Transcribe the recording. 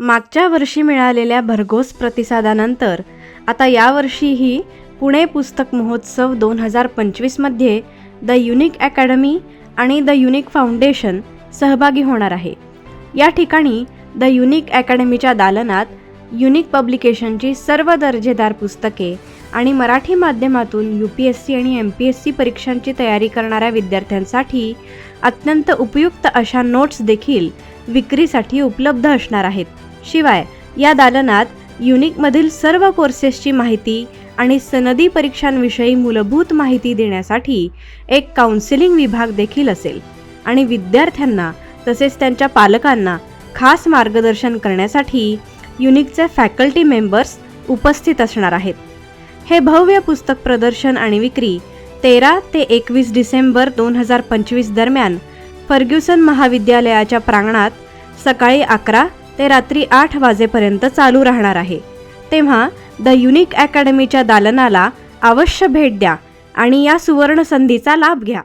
मागच्या वर्षी मिळालेल्या भरघोस प्रतिसादानंतर आता यावर्षीही पुणे पुस्तक महोत्सव दोन हजार पंचवीसमध्ये द युनिक अकॅडमी आणि द युनिक फाउंडेशन सहभागी होणार आहे. या ठिकाणी द युनिक अकॅडमीच्या दालनात युनिक पब्लिकेशनची सर्व दर्जेदार पुस्तके आणि मराठी माध्यमातून यू पी एस सी आणि एम पी एस सी परीक्षांची तयारी करणाऱ्या विद्यार्थ्यांसाठी अत्यंत उपयुक्त अशा नोट्स देखील विक्रीसाठी उपलब्ध असणार आहेत. शिवाय या दालनात युनिकमधील सर्व कोर्सेसची माहिती आणि सनदी परीक्षांविषयी मूलभूत माहिती देण्यासाठी एक काउन्सिलिंग विभाग देखील असेल आणि विद्यार्थ्यांना तसेच त्यांच्या पालकांना खास मार्गदर्शन करण्यासाठी युनिकचे फॅकल्टी मेंबर्स उपस्थित असणार आहेत. हे भव्य पुस्तक प्रदर्शन आणि विक्री तेरा ते एकवीस डिसेंबर दोन हजार पंचवीस दरम्यान फर्ग्युसन महाविद्यालयाच्या प्रांगणात सकाळी अकरा ते रात्री आठ वाजेपर्यंत चालू राहणार आहे. तेव्हा द युनिक अकॅडमीच्या दालनाला अवश्य भेट द्या आणि या सुवर्ण संधीचा लाभ घ्या.